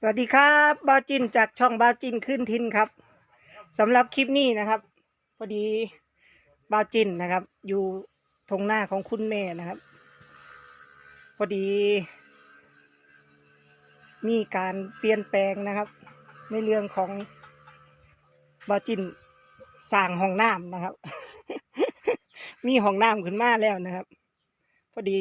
สวัสดีครับบ้าจินจากช่องบ้าจินขึ้นทินครับสำหรับคลิปนี้นะครับ พอดีบ้าจินนะครับ อยู่ทงหน้าของคุณแม่นะครับ พอดี มีการเปลี่ยนแปลงนะครับ ในเรื่องของบ้าจินสร้างห้องน้ำนะครับ มีห้องน้ำขึ้นมาแล้วนะครับ พอดี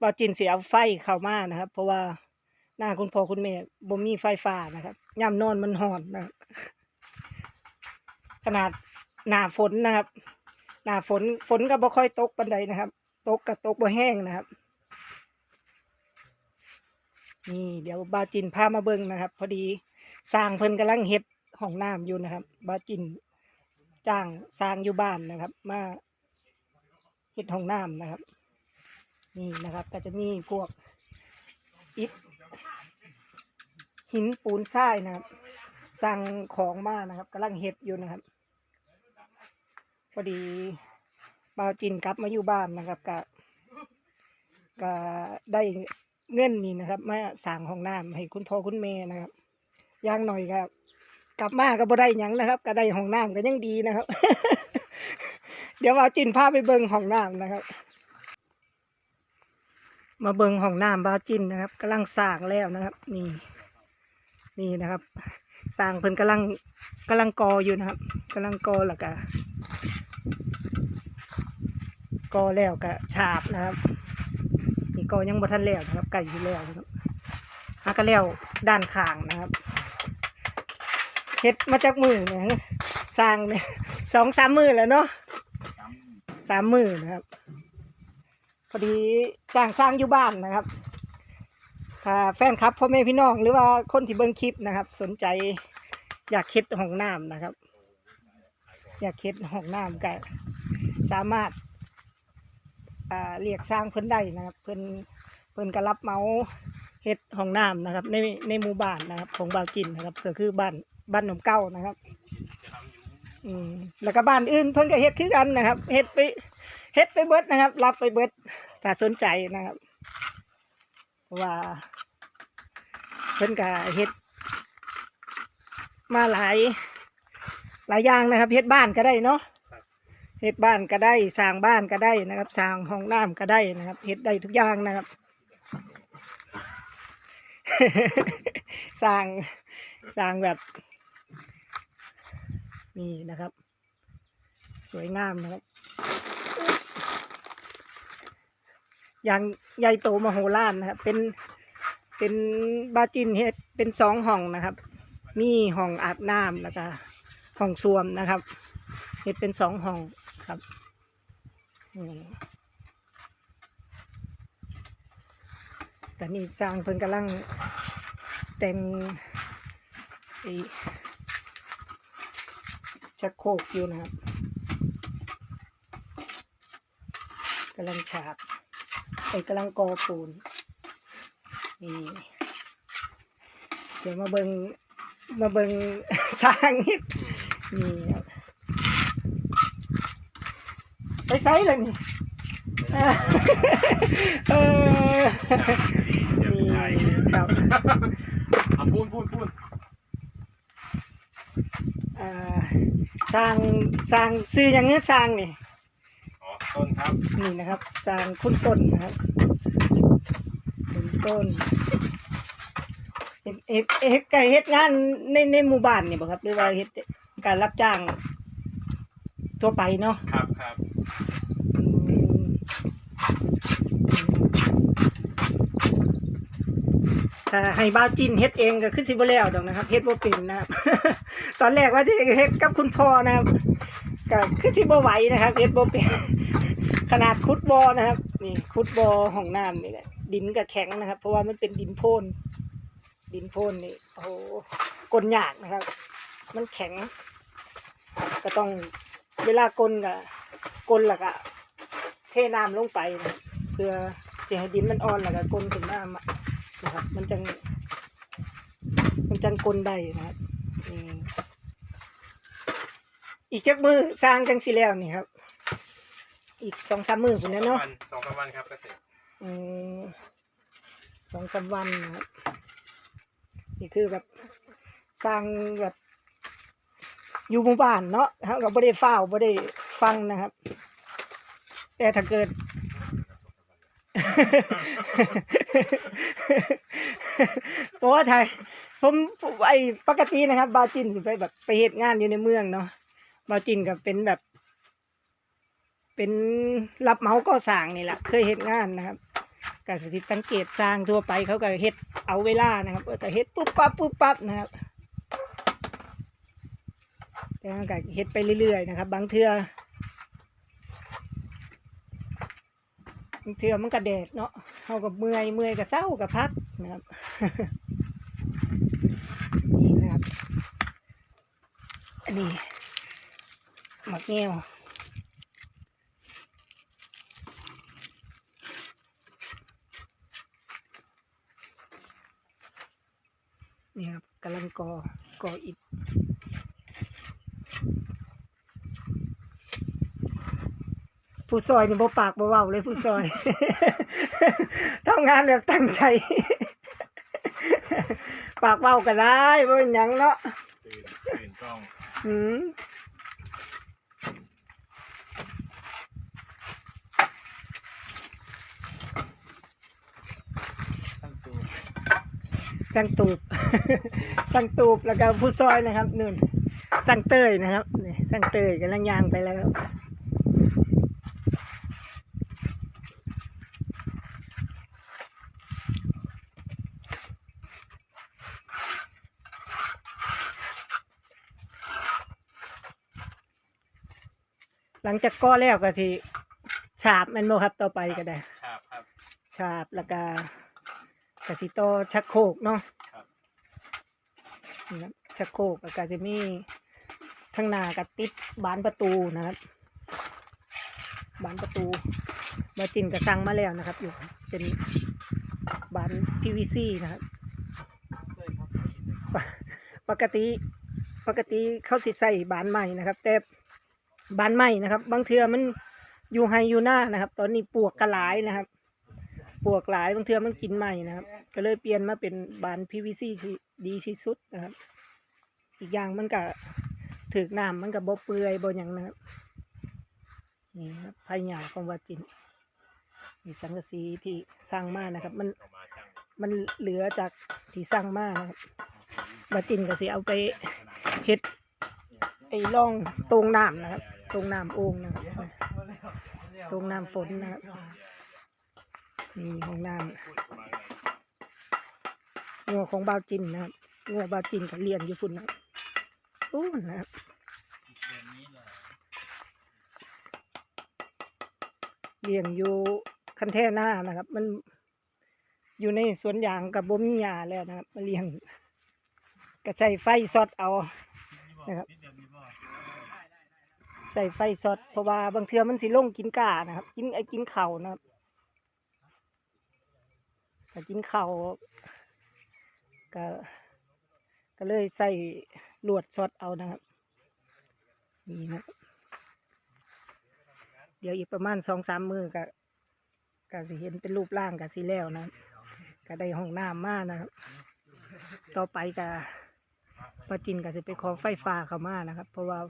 บ้าจินเสียเอาไฟเข้ามานะครับ เพราะว่า หน้าคุณพ่อคุณแม่บ่มีไฟฟ้านะครับย่ำนอนมันหอนนะขนาดหน้าฝนนะครับ หน้าฝนฝนก็บ่ค่อยตกปานใดนะครับ ตกก็ตกบ่แห้งนะครับนี่เดี๋ยวบาจินพามาเบิ่งนะครับ พอดีสร้างเพิ่นกำลังเฮ็ดห้องน้ำอยู่นะครับ บาจินจ้างสร้างอยู่บ้านนะครับ มาเฮ็ดห้องน้ำนะครับ นี่นะครับ ก็จะมีพวกอิฐ หินปูนทรายนะครับ สั่งของมานะครับกำลังเฮ็ดอยู่นะครับพอดีบ่าวจินกลับมาอยู่บ้านนะครับก็ก็ได้เงินนี่นะครับมาสั่งห้องน้ำให้คุณพ่อคุณแม่นะครับย่างหน่อยครับ กลับมาก็บ่ได้หยังนะครับ ก็ได้ห้องน้ำก็ยังดีนะครับ เดี๋ยวบาจินพาไปเบิงห้องน้ำนะครับ มาเบิงห้องน้ำบาจินนะครับกำลังสร้างแล้วนะครับ นี่ นี่นะครับสร้างเพิ่นกำลังกำลังกออยู่นะครับกำลังกอแล้วก็กอแล้วก็ฉาบนะครับนี่กอยังบ่ทันแล้วนะครับไก่ที่แล้วนะครับหาก็แล้วด้านข้างนะครับเฮ็ดมาจากมือเนี่ยสร้างเนี่ยสองสามมือแล้วเนาะสามมือนะครับ พอดีจ้างสร้างอยู่บ้านนะครับ ถ้าแฟนคลับพ่อแม่พี่น้องหรือว่าคนที่เบิ่งคลิปนะครับ สนใจอยากเฮ็ดห้องน้ำนะครับ อยากเฮ็ดห้องน้ำก็สามารถาเรียกสร้างเพิ่นได้นะครับ เพิ่นเพิ่นก็รับเมาเฮ็ดห้องน้ำนะครับ ในในหมู่บ้านนะครับ ของบ่าวจินนะครับ ก็คือบ้านบ้านหนมเก้านะครับอืมแล้วก็บ้านอื่นเพิ่นก็เฮ็ดคือกันนะครับเฮ็ดไปเฮ็ดไปเบิดนะครับ รับไปเบิดถ้าสนใจนะครับ ว่าเพิ่นก็เฮ็ด มาหลาย หลายอย่างนะครับเฮ็ดบ้านก็ได้เนาะเฮ็ดบ้านก็ได้สร้างบ้านก็ได้นะครับสร้างห้องน้ำก็ได้นะครับเฮ็ดได้ทุกอย่างนะครับ สร้างสร้างแบบ นี่นะครับ สวยงามนะครับ อย่างใหญ่โตมโหฬารนะครับ เป็นเป็นบาจินเฮ็ดเป็นสองห้องนะครับ มีห้องอาบน้ำแล้วก็ห้องส้วมนะครับเฮ็ดเป็นสองห้องครับแต่นี่สร้างเพิ่นกำลังแต่งไอชักโครกอยู่นะครับกำลังฉาบ ไอ้กำลังกอปูนนี่เดี๋ยวมาเบิงมาเบิงสร้างนิดนี่ครับไปไซส์เลยนี่เออนี่ครับอะพูดพูดพูดอ่าสร้างสร้างซื้ออย่างเงี้ยสร้างนี่อ๋อ ต้นครับ นี่นะครับสร้างคุณต้นนะครับคุณต้นเฮ็ดเฮ็ดเฮ็ดก็เฮ็ดงานในในหมู่บ้านนี่บ่ครับ หรือว่าเฮ็ดการรับจ้าง ทั่วไปเนาะครับครับอืมถ้าให้บ้าวจินเฮ็ดเองก็คือสิบ่แล้วดอกนะครับเฮ็ดบ่เป็นนะครับ ตอนแรกว่าจะเฮ็ดกับคุณพ่อนะครับก็คือสิบ่ไหวนะครับเฮ็ดบ่เป็น ขนาดขุดบอนะครับ นี่ขุดบอห้องน้ำนี่แหละดินก็แข็งนะครับ เพราะว่ามันเป็นดินโพนดินโพนนี่โอ้โหกลยากนะครับ มันแข็ง ก็ต้องเวลากลก็กลล้วก็เทน้ำลงไปนะเพื่อจะให้ดินมันอ่อนล้วก็กลถึงน้ำนะครับ มันจัง มันจังกลได้นะครับอีกจักมือสร้างจังสิแล้วนี่ครับ อีกสองสามมือคนนี้นเนาะวันสองสามวันครับก็เสร็จอืมสองสามวันนะครับนี่คือแบบสร้างแบบ อยู่หมู่บ้านเนาะเขาก็บ่ได้เฝ้าบ่ได้ฟังนะครับ แต่ถ้าเกิด เพราะว่าไทยผมผมไอ้ปกตินะครับ บาวจินสิไปแบบไปเฮ็ดงานอยู่ในเมืองเนาะบาวจินก็เป็นแบบ เป็นรับเหมาก่อสร้างนี่แหละเคยเฮ็ดงานนะครับกสิสังเกตสร้างทั่วไปเขาก็เฮ็ดเอาเวลานะครับก็เฮ็ดปุ๊บปั๊บปุ๊บปั๊บนะครับแต่ก็เฮ็ดไปเรื่อยๆนะครับ บางเทื่อบางเทื่อมันก็แดดเนาะเขาก็เมื่อยเมื่อยก็เศร้าก็พักนะครับนี่นะครับอันนี้หมักแง่ว นี่ครับกำลังก่อก่ออิฐผู้ซอยนี่บ่ปากบ่เว้าเลยผู้ซอยทำงานแบบตั้งใจ ปากเว้าก็ได้บ่เป็นหยังเนาะตื่นตื่นกล้องอืมตั้งตัวสั่งตูบ สั่งตูบแล้วก็ผู้ซอยนะครับนู่นสั่งเตยนะครับนี่สั่งเตยกำลังย่างไปแล้วหลังจากก้อแล้วก็สิฉาบแมันโมครับต่อไปก็ได้ครับครับฉาบแล้วก็กสิโตอชักโครกเนาะ นี่ครับชักโครกแล้วก็จะมีข้างหน้ากับติดบานประตูนะครับบานประตูบาจินก็สั่งมาแล้วนะครับ อยู่เป็นบาน PVC นะครับเลยครับปกปกติปกติเขาสิใส่บานใหม่นะครับ แต่บานใหม่นะครับ บางเทือมันอยู่ไฮอยู่หน้านะครับ ตอนนี้ปวกกระหลายนะครับ ปวกหลายบางเทือมันกินใหม่นะครับ ก็เลยเปลี่ยนมาเป็นบาน PVC ที่ดีที่สุดนะครับ อีกอย่างมันก็ถือกน้ำมันก็บ่เปื่อยบ่หยังนะครับนี่ครับภายหยาของวาจินนี่สังกะสีที่สร้างมานะครับ มันมันเหลือจากที่สร้างมานะครับวาจินก็สิเอาไปเฮ็ดไอ้ร่องตรงน้ำนะครับ ตรงน้ำโอ่งนะครับตรงน้ำฝนนะครับ นี่ของน้ำงัวของบาวจินนะครับงัวบาวจินกับเลี้ยงอยู่พุ่นนะอู้นะครับเลี้ยงอยู่คันแท่หน้านะครับ มันอยู่ในสวนยางกับบ่มีหญ้าแล้วนะครับมาเลี้ยงก็ใส่ไฟซอดเอานะครับใส่ไฟซอดเพราะว่าบางเทือมันสิลงกินกานะครับ กินไอ้กินเข่านะครับ ถ้ากินเข่าวก็ก็เลยใส่ลวดซอดเอานะครับ นี่นะเดี๋ยวอีกประมาณสองสามมือก็ก็สิเห็นเป็นรูปร่างก็สิแล้วนะ ก็ได้ห้องน้ำมากนะครับ ต่อไปก็ปาจินก็จะไปขอไฟฟ้าเข้ามานะครับ เพราะว่า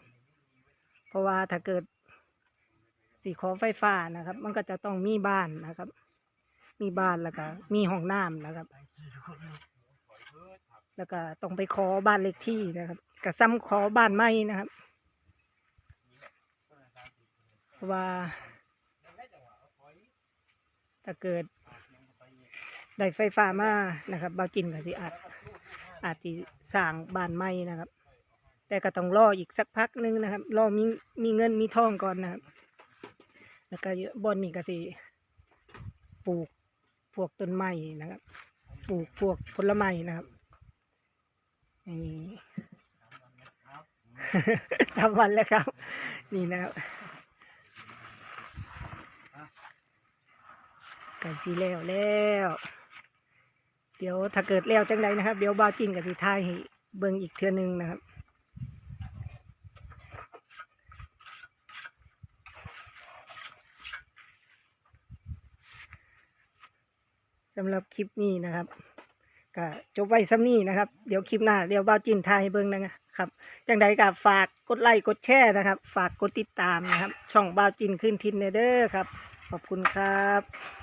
เพราะว่าถ้าเกิดสีขอไฟฟ้านะครับ มันก็จะต้องมีบ้านนะครับ มีบ้านแล้วก็มีห้องน้ำนะครับ แล้วก็ต้องไปขอบ้านเลขที่นะครับก็ซ้ำขอบ้านใหม่นะครับเพราะว่า ถ้าเกิดได้ไฟฟ้ามานะครับบาวจินก็สิอาจอาจจะสร้างบ้านใหม่นะครับ แต่ก็ต้องรออีกสักพักหนึงนะครับ รอมีมีเงินมีทองก่อนนะครับ แล้วก็บอนนี่ก็สิปลูก พวกต้นไม้นะครับ ปลูกพวกผลไม้นะครับนี่สามวันแล้วครับ นี่นะครับไก่สีแล้วแล้ว เดี๋ยวถ้าเกิดแล้วจังใดนะครับ เดี๋ยวบาวจินกับสีทายเบิ่งอีกเทื่อนึงนะครับ สำหรับคลิปนี้นะครับก็จบไว้ซ้ำนี้นะครับ เดี๋ยวคลิปหน้าเดี๋ยวบ้าวจินทายให้เบิ้งนะครับ จังใดก็ฝากกดไลค์กดแชร์นะครับ ฝากกดติดตามนะครับ ช่องบ้าวจินขึ้นทินเดอร์ครับ ขอบคุณครับ